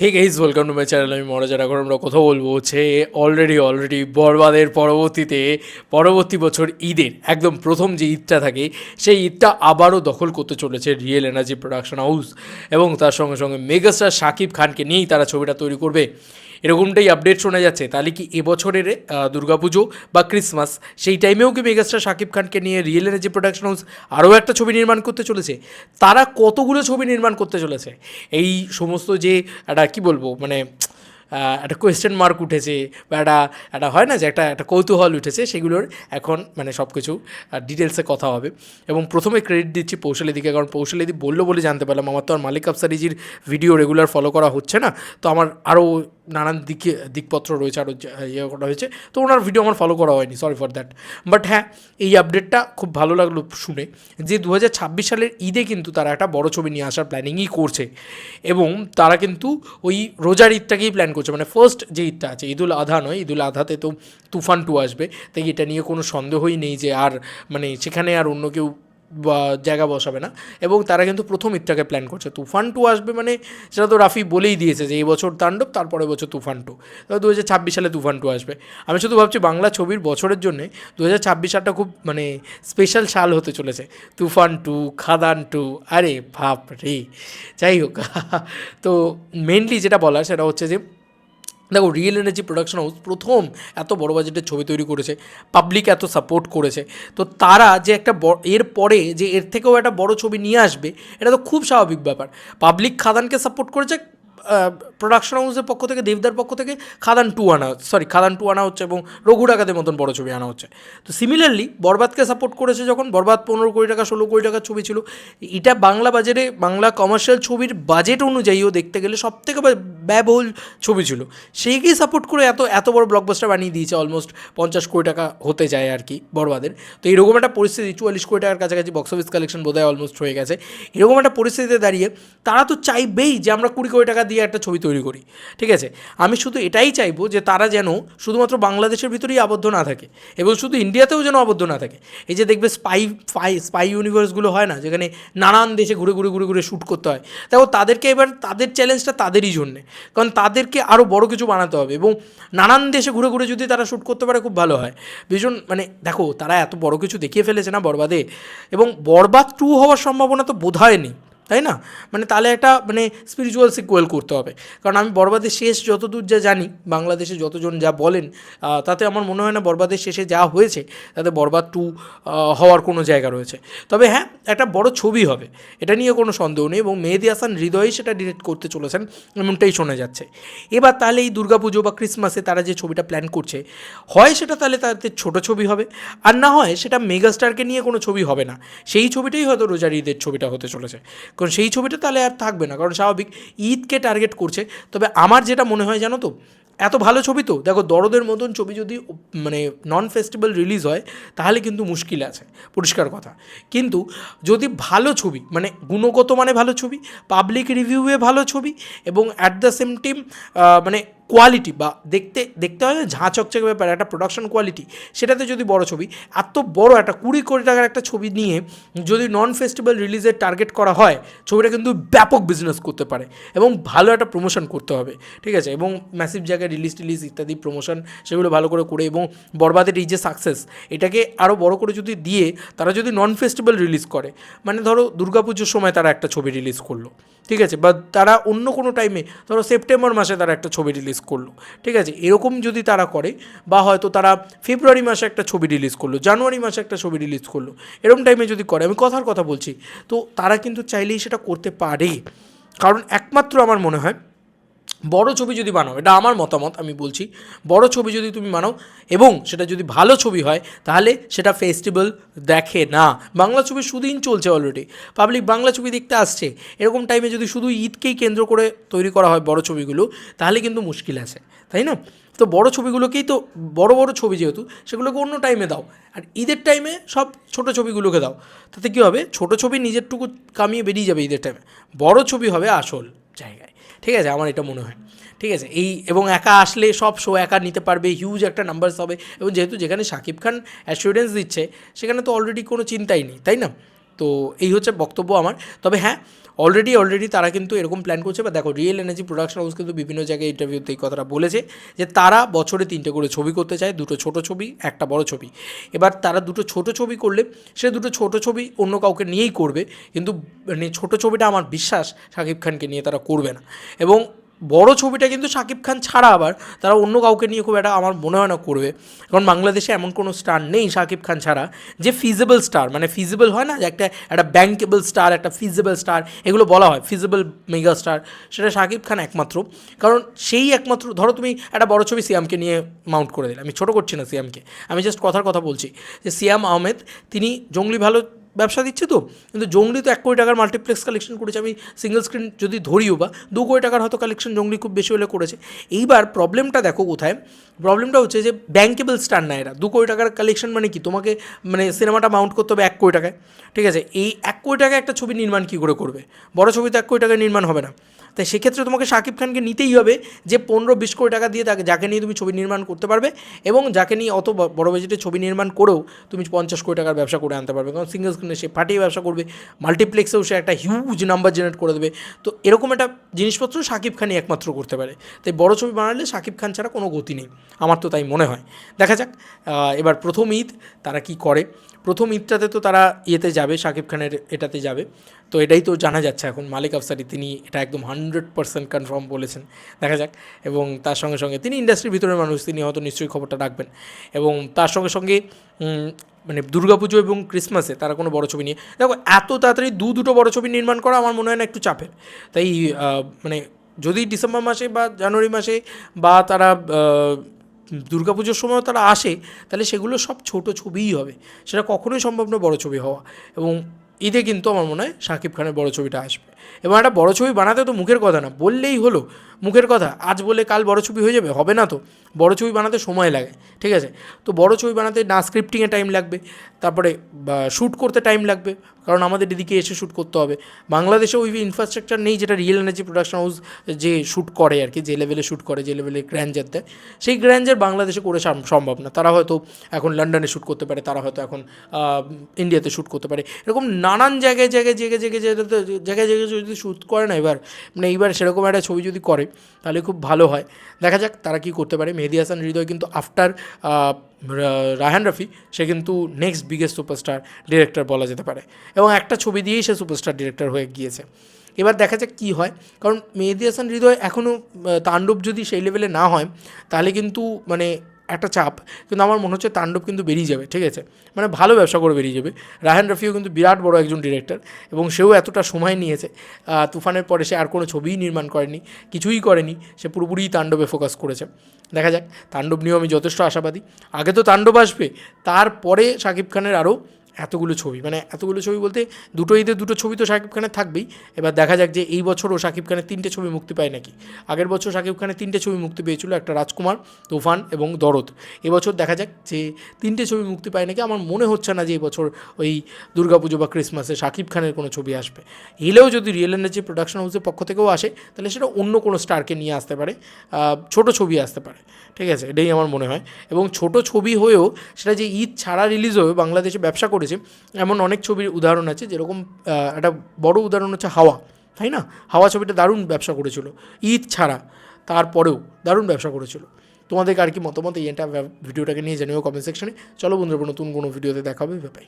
Hey guys welcome to my channel আমি মরাজার এখন আমরা কথা বলব হচ্ছে অলরেডি অলরেডি বরবাদের পরবর্তীতে, পরবর্তী বছর ঈদের, একদম প্রথম যে ঈদটা থাকে, সেই ঈদটা আবারও দখল করতে চলেছে রিয়েল এনার্জি প্রোডাকশন হাউস এবং তার সঙ্গে সঙ্গে মেগাস্টার শাকিব খানকে নিয়েই তারা ছবিটা তৈরি করবে। এরকমটাই আপডেট শোনা যাচ্ছে। তাহলে কি এবছরের দুর্গাপুজো বা ক্রিসমাস সেই টাইমেও কি মেগাস্টার শাকিব খানকে নিয়ে রিয়েল এনার্জি প্রোডাকশন হাউস আরও একটা ছবি নির্মাণ করতে চলেছে? তারা কতগুলো ছবি নির্মাণ করতে চলেছে? এই সমস্ত যে একটা, কী বলব মানে একটা কোয়েশ্চেন মার্ক উঠেছে বা একটা একটা হয় না যে একটা একটা কৌতূহল উঠেছে, সেগুলোর এখন মানে সব কিছু ডিটেলসে কথা হবে। এবং প্রথমে ক্রেডিট দিচ্ছি পৌশালিদিকে কারণ পৌশালিদি বলল বলে জানতে পারলাম। আমার তো আর মালিক আফসারিজির ভিডিও রেগুলার ফলো করা হচ্ছে না। তো আমার আরও নানান দিকে, দিকপত্র রয়েছে আরও ইয়ে করা হয়েছে। তো ওনার ভিডিও আমার ফলো করা হয়নি সরি ফর দ্যাট বাট হ্যাঁ এই আপডেটটা খুব ভালো লাগল শুনে যে দু হাজার ছাব্বিশ সালের ঈদে কিন্তু তারা একটা বড় ছবি নিয়ে আসার প্ল্যানিংই করছে। এবং তারা কিন্তু ওই রোজার ঈদটাকেই প্ল্যান করছে। মানে ফার্স্ট যে ঈদটা আছে, ঈদুল আধা নয়, ঈদুল আধাতে তো তুফান টু আসবে। তাই এটা নিয়ে কোনো সন্দেহই নেই যে আর মানে সেখানে আর অন্য কেউ জায়গা বসাবে না। এবং তারা কিন্তু প্রথম ঈদটাকে প্ল্যান করছে। তুফান টু আসবে মানে সেটা তো রাফি বলেই দিয়েছে যে, এই বছর তাণ্ডব তারপরে বছর তুফান টু। দু হাজার ছাব্বিশ সালে তুফান টু আসবে। আমি শুধু ভাবছি বাংলা ছবির বছরের জন্যে দু হাজার ছাব্বিশ সালটা খুব মানে স্পেশাল সাল হতে চলেছে। তুফান টু, খাদান টু, আরে ভাব রে যাই হোক। তো মেনলি যেটা বলার সেটা হচ্ছে যে দেখো রিয়েল এনার্জি প্রোডাকশন হাউস প্রথম এত বড় বাজেটের ছবি তৈরি করেছে পাবলিক এত সাপোর্ট করেছে। তো তারা যে একটা এর পরে যে এর থেকেও একটা বড় ছবি নিয়ে আসবে, এটা তো খুব স্বাভাবিক ব্যাপার। পাবলিক খাদানকে সাপোর্ট করেছে প্রোডাকশন হাউসের পক্ষ থেকে, দেবদার পক্ষ থেকে খাদান টু আনা সরি খাদান টু আনা হচ্ছে এবং রঘু ডাকাতের মতন বড় ছবি আনা হচ্ছে। তো সিমিলারলি বরবাদকে সাপোর্ট করেছে যখন, বরবাদ পনেরো কোটি টাকা, ষোলো কোটি টাকার ছবি ছিল। এটা বাংলা বাজারে বাংলা কমার্শিয়াল ছবির বাজেট অনুযায়ীও দেখতে গেলে সব থেকে ব্যয়বহুল ছবি ছিল। সেইকেই সাপোর্ট করে এত এত বড় ব্লকবাস্টার বানিয়ে দিয়েছে অলমোস্ট পঞ্চাশ কোটি টাকা হতে যায় আর কি বরবাদের। তো এরকম একটা পরিস্থিতি, চুয়াল্লিশ কোটি টাকার কাছাকাছি বক্স অফিস কালেকশন বোধহয় অলমোস্ট হয়ে গেছে। এরকম একটা পরিস্থিতিতে দাঁড়িয়ে তারা তো চাইবেই যে আমরা কুড়ি কোটি টাকা দিয়ে একটা ছবি তৈরি করি, ঠিক আছে? আমি শুধু এটাই চাইব যে তারা যেন শুধুমাত্র বাংলাদেশের ভিতরেই আবদ্ধ না থাকে এবং শুধু ইন্ডিয়াতেও যেন আবদ্ধ না থাকে। এই যে দেখবে স্পাই ফাই স্পাই ইউনিভার্সগুলো হয় না, যেখানে নানান দেশে ঘুরে ঘুরে ঘুরে ঘুরে শ্যুট করতে হয়। দেখো, তাদেরকে এবার, তাদের চ্যালেঞ্জটা তাদেরই জন্যে। কারণ তাদেরকে আরও বড় কিছু বানাতে হবে এবং নানান দেশে ঘুরে ঘুরে যদি তারা শ্যুট করতে পারে, খুব ভালো হয়। ভীষণ মানে দেখো, তারা এত বড় কিছু দেখিয়ে ফেলেছে না বরবাদে? এবং বরবাদ টু হওয়ার সম্ভাবনা তো বোধ হয় নেই। তাই না? মানে তাহলে একটা মানে স্পিরিচুয়াল সিকুয়েল করতে হবে। কারণ আমি বরবাদের শেষ যতদূর যা জানি, বাংলাদেশে যতজন যা বলেন তাতে আমার মনে হয় না বরবাদের শেষে যা হয়েছে, তাতে বরবাদ টু হওয়ার কোনো জায়গা রয়েছে। তবে হ্যাঁ একটা বড় ছবি হবে। এটা নিয়ে কোনো সন্দেহ নেই এবং মেহেদি হাসান হৃদয়ই সেটা ডিরেক্ট করতে চলেছেন, এমনটাই শোনা যাচ্ছে। এবার তাহলে এই দুর্গাপুজো বা ক্রিসমাসে তারা যে ছবিটা প্ল্যান করছে, হয় সেটা তাহলে তাদের ছোট ছবি হবে, আর না হয় সেটা মেগাস্টারকে নিয়ে কোনো ছবি হবে না। সেই ছবিটাই হয়তো রোজার ঈদের ছবিটা হতে চলেছে। কারণ সেই ছবিটা তাহলে আর থাকবে না, কারণ স্বাভাবিক ঈদকে টার্গেট করছে। তবে আমার যেটা মনে হয় জানো তো, এত ভালো ছবি তো, দেখো দরদের মতন ছবি যদি মানে নন ফেস্টিভ্যাল রিলিজ হয়, তাহলে কিন্তু মুশকিল আছে, পরিষ্কার কথা। কিন্তু যদি ভালো ছবি মানে গুণগত মানে ভালো ছবি পাবলিক রিভিউয়ে ভালো ছবি, এবং অ্যাট দ্য সেম টিম মানে কোয়ালিটি বা দেখতে দেখতে হয় ঝাঁ চকচকে ব্যাপার, একটা প্রোডাকশন কোয়ালিটি সেটাতে যদি বড় ছবি, এত বড় একটা কুড়ি কোটি টাকার একটা ছবি নিয়ে যদি নন ফেস্টিভ্যাল রিলিজের টার্গেট করা হয়, ছবিটা কিন্তু ব্যাপক বিজনেস করতে পারে এবং ভালো একটা প্রমোশন করতে হবে, ঠিক আছে? এবং ম্যাসিভ জায়গায় রিলিজ টিলিজ ইত্যাদি প্রমোশন সেগুলো ভালো করে করে এবং বরবাদের এই যে সাকসেস এটাকে আরও বড় করে যদি দিয়ে তারা যদি নন ফেস্টিভ্যাল রিলিজ করে মানে ধরো দুর্গাপুজোর সময় তারা একটা ছবি রিলিজ করল। ঠিক আছে? বা তারা অন্য কোনো টাইমে ধরো সেপ্টেম্বর মাসে তারা একটা ছবি রিলিজ করল। ঠিক আছে? এরকম যদি তারা করে, বা হয়তো তারা ফেব্রুয়ারি মাসে একটা ছবি রিলিজ করল জানুয়ারি মাসে একটা ছবি রিলিজ করল, এরকম টাইমে যদি করে, আমি কথার কথা বলছি, তো তারা কিন্তু চাইলেই সেটা করতে পারে। কারণ একমাত্র আমার মনে হয় বড় ছবি যদি বানাও, এটা আমার মতামত, আমি বলছি, বড় ছবি যদি তুমি বানাও এবং সেটা যদি ভালো ছবি হয়, তাহলে সেটা ফেস্টিভ্যাল দেখে না। বাংলা ছবি সুদিন চলছে অলরেডি পাবলিক বাংলা ছবি দেখতে আসছে। এরকম টাইমে যদি শুধু ঈদকেই কেন্দ্র করে তৈরি করা হয় বড় ছবিগুলো, তাহলে কিন্তু মুশকিল আছে, তাই না? তো বড় ছবিগুলোকেই তো, বড় বড় ছবি যেহেতু, সেগুলোকে অন্য টাইমে দাও। আর ঈদের টাইমে সব ছোট ছবিগুলোকে দাও। তাতে কী হবে? ছোট ছবি নিজেরটুকু কামিয়ে বেরিয়ে যাবে ঈদের টাইমে বড় ছবি হবে আসল। ঠিক আছে? আমার এটা মনে হয়। ঠিক আছে? এই এবং একা আসলে সব শো একা নিতে পারবে হিউজ একটা নাম্বারস হবে এবং যেহেতু যেখানে শাকিব খান অ্যাসুরেন্স দিচ্ছে, সেখানে তো অলরেডি কোনো চিন্তাই নেই, তাই না? তো এই হচ্ছে বক্তব্য আমার। তবে হ্যাঁ অলরেডি অলরেডি তারা কিন্তু এরকম প্ল্যান করছে বা দেখো রিয়েল এনার্জি প্রোডাকশন হাউস কিন্তু বিভিন্ন জায়গায় ইন্টারভিউতে এই কথাটা বলেছে যে তারা বছরে তিনটে করে ছবি করতে চায়, দুটো ছোট ছবি, একটা বড় ছবি। এবার তারা দুটো ছোট ছবি করলে সে দুটো ছোট ছবি অন্য কাউকে নিয়েই করবে, কিন্তু মানে ছোট ছবিটা আমার বিশ্বাস শাকিব খানকে নিয়ে তারা করবে না। এবং বড় ছবিটা কিন্তু শাকিব খান ছাড়া আবার তারা অন্য কাউকে নিয়ে খুব একটা আমার মনে হয় না করবে। কারণ বাংলাদেশে এমন কোনো স্টার নেই শাকিব খান ছাড়া যে ফিজিবল স্টার মানে ফিজিবল হয় না যে একটা একটা ব্যাঙ্কেবল স্টার একটা ফিজিবল স্টার এগুলো বলা হয় ফিজিবল মেগা স্টার সেটা শাকিব খান একমাত্র। কারণ সেই একমাত্র, ধরো তুমি একটা বড় ছবি সিয়ামকে নিয়ে মাউন্ট করে দিলে, আমি ছোটো করছি না সিয়ামকে, আমি জাস্ট কথার কথা বলছি যে সিয়াম আহমেদ, তিনি জঙ্গলি ভালো ব্যবসা দিচ্ছে তো। কিন্তু জঙ্গলি তো এক কোটি টাকার মাল্টিপ্লেক্স কালেকশন করেছে। আমি সিঙ্গেল স্ক্রিন যদি ধরিও বা দু কোটি টাকার হয়তো কালেকশন জঙ্গলি খুব বেশি হলে করেছে। এইবার প্রবলেমটা দেখো কোথায়? প্রবলেমটা হচ্ছে যে ব্যাঙ্কেবল স্টার না এরা। দু কোটি টাকার কালেকশন মানে কি? তোমাকে মানে সিনেমাটা মাউন্ট করতে হবে এক কোটি টাকায়। ঠিক আছে? এই এক কোটি টাকায় একটা ছবি নির্মাণ কী করে করবে? বড় ছবি তো এক কোটি টাকায় নির্মাণ হবে না। তাই সেক্ষেত্রে তোমাকে শাকিব খানকে নিতেই হবে যে পনেরো বিশ কোটি টাকা দিয়ে তাকে, যাকে নিয়ে তুমি ছবি নির্মাণ করতে পারবে এবং যাকে নিয়ে অত বড় বাজেটের ছবি নির্মাণ করেও তুমি পঞ্চাশ কোটি টাকার ব্যবসা করে আনতে পারবে। কারণ সিঙ্গেল স্ক্রিনে সে ফাটিয়ে ব্যবসা করবে মাল্টিপ্লেক্সেও সে একটা হিউজ নাম্বার জেনারেট করে দেবে। তো এরকম একটা জিনিসপত্র শাকিব খানই একমাত্র করতে পারে। তাই বড় ছবি বানালে শাকিব খান ছাড়া কোনো গতি নেই। আমার তো তাই মনে হয়। দেখা যাক এবার প্রথম ঈদ তারা কি করে। প্রথম ঈদটাতে তো তারা ইয়েতে যাবে শাকিব খানের এটাতে যাবে। তো এটাই তো জানা যাচ্ছে এখন। মালিক আফসারি, তিনি এটা একদম হান্ড্রেড পার্সেন্ট কনফার্ম বলেছেন। দেখা যাক। এবং তার সঙ্গে সঙ্গে তিনি ইন্ডাস্ট্রির ভিতরের মানুষ, তিনি হয়তো নিশ্চয়ই খবরটা রাখবেন। এবং তার সঙ্গে সঙ্গে মানে দুর্গাপুজো এবং ক্রিসমাসে তারা কোনো বড় ছবি নিয়ে, দেখো, এত তাড়াতাড়ি দু দুটো বড় ছবি নির্মাণ করা আমার মনে হয় না একটু চাপের। তাই মানে যদি ডিসেম্বর মাসে বা জানুয়ারি মাসে বা তারা দুর্গাপুজোর সময়ও তারা আসে, তাহলে সেগুলো সব ছোট ছবিই হবে। সেটা কখনোই সম্ভব না বড় ছবি হওয়া। এবং ঈদে কিন্তু আমার মনে হয় শাকিব খানের বড় ছবিটা আসবে। এবং একটা বড় ছবি বানাতে তো মুখের কথা না, বললেই হলো, মুখের কথা, আজ বলে কাল বড় ছবি হয়ে যাবে, হবে না তো, বড় ছবি বানাতে সময় লাগে, ঠিক আছে? তো বড় ছবি বানাতে না স্ক্রিপ্টিংয়ে টাইম লাগবে, তারপরে শ্যুট করতে টাইম লাগবে কারণ আমাদের এদিকে এসে শ্যুট করতে হবে। বাংলাদেশে ওই ইনফ্রাস্ট্রাকচার নেই যেটা রিয়েল এনার্জি প্রোডাকশন হাউস যে শ্যুট করে আর কি, যে লেভেলে শ্যুট করে, যে লেভেলে গ্র্যান্ডার দেয়। সেই গ্র্যান্ডার বাংলাদেশে করে সম্ভব না। তারা হয়তো এখন লন্ডনে শ্যুট করতে পারে, তারা হয়তো এখন ইন্ডিয়াতে শ্যুট করতে পারে। এরকম নানান জায়গায় জায়গায় জায়গায় জায়গায় জায়গায় জায়গায় যদি শ্যুট করে না এবার মানে এইবার সেরকম একটা ছবি যদি করে, তাহলে খুব ভালো হয়। দেখা যাক তারা কি করতে পারে। মেহেদি হাসান হৃদয় কিন্তু আফটার রাহান রাফি, সে কিন্তু নেক্সট বিগেস্ট সুপারস্টার ডিরেক্টর বলা যেতে পারে। এবং একটা ছবি দিয়েই সে সুপারস্টার ডিরেক্টর হয়ে গিয়েছে। এবার দেখা যাক কী হয়। কারণ মেহেদি হাসান হৃদয় এখনও তাণ্ডব যদি সেই লেভেলে না হয়, তাহলে কিন্তু মানে একটা চাপ, কিন্তু আমার মনে হচ্ছে তাণ্ডব কিন্তু বেরিয়ে যাবে, ঠিক আছে? মানে ভালো ব্যবসা করে বেরিয়ে যাবে। রাহান রফিও কিন্তু বিরাট বড় একজন ডিরেক্টর এবং সেও এতটা সময় নিয়েছে তুফানের পরে সে আর কোনো ছবিই নির্মাণ করেনি, কিছুই করেনি, সে পুরোপুরি তাণ্ডবে ফোকাস করেছে। দেখা যাক, তাণ্ডব নিয়েও আমি যথেষ্ট আশাবাদী। আগে তো তাণ্ডব আসবে, তারপরে শাকিব খানের আরও এতগুলো ছবি। মানে এতগুলো ছবি বলতে দুটো ঈদে দুটো ছবি তো শাকিব খানের থাকবেই। এবার দেখা যাক যে এই বছরও শাকিব খানের তিনটে ছবি মুক্তি পায় নাকি। আগের বছর শাকিব খানের তিনটে ছবি মুক্তি পেয়েছিল, একটা রাজকুমার, তুফান এবং দরদ। এবছর দেখা যাক যে তিনটে ছবি মুক্তি পায় নাকি। আমার মনে হচ্ছে না যে এবছর ওই দুর্গাপুজো বা ক্রিসমাসে শাকিব খানের কোনো ছবি আসবে। এলেও যদি রিয়েল এনার্জি প্রোডাকশন হাউসের পক্ষ থেকেও আসে, তাহলে সেটা অন্য কোনো স্টারকে নিয়ে আসতে পারে ছোট ছবি আসতে পারে। ঠিক আছে? এটাই আমার মনে হয়। এবং ছোট ছবি হয়েও সেটা যে ঈদ ছাড়া রিলিজ হয়ে বাংলাদেশে ব্যবসা করেছে। এমন অনেক ছবির উদাহরণ আছে, যেরকম একটা বড় উদাহরণ হচ্ছে হাওয়া, তাই না? হাওয়া ছবিটা দারুণ ব্যবসা করেছিল। ঈদ ছাড়া তারপরেও দারুণ ব্যবসা করেছিল। তোমাদেরকে আর কি মতামত? এই ভিডিওটাকে নিয়ে জানিও কমেন্ট সেকশনে চলো বন্ধুরা, নতুন কোনো ভিডিওতে দেখাবে বাই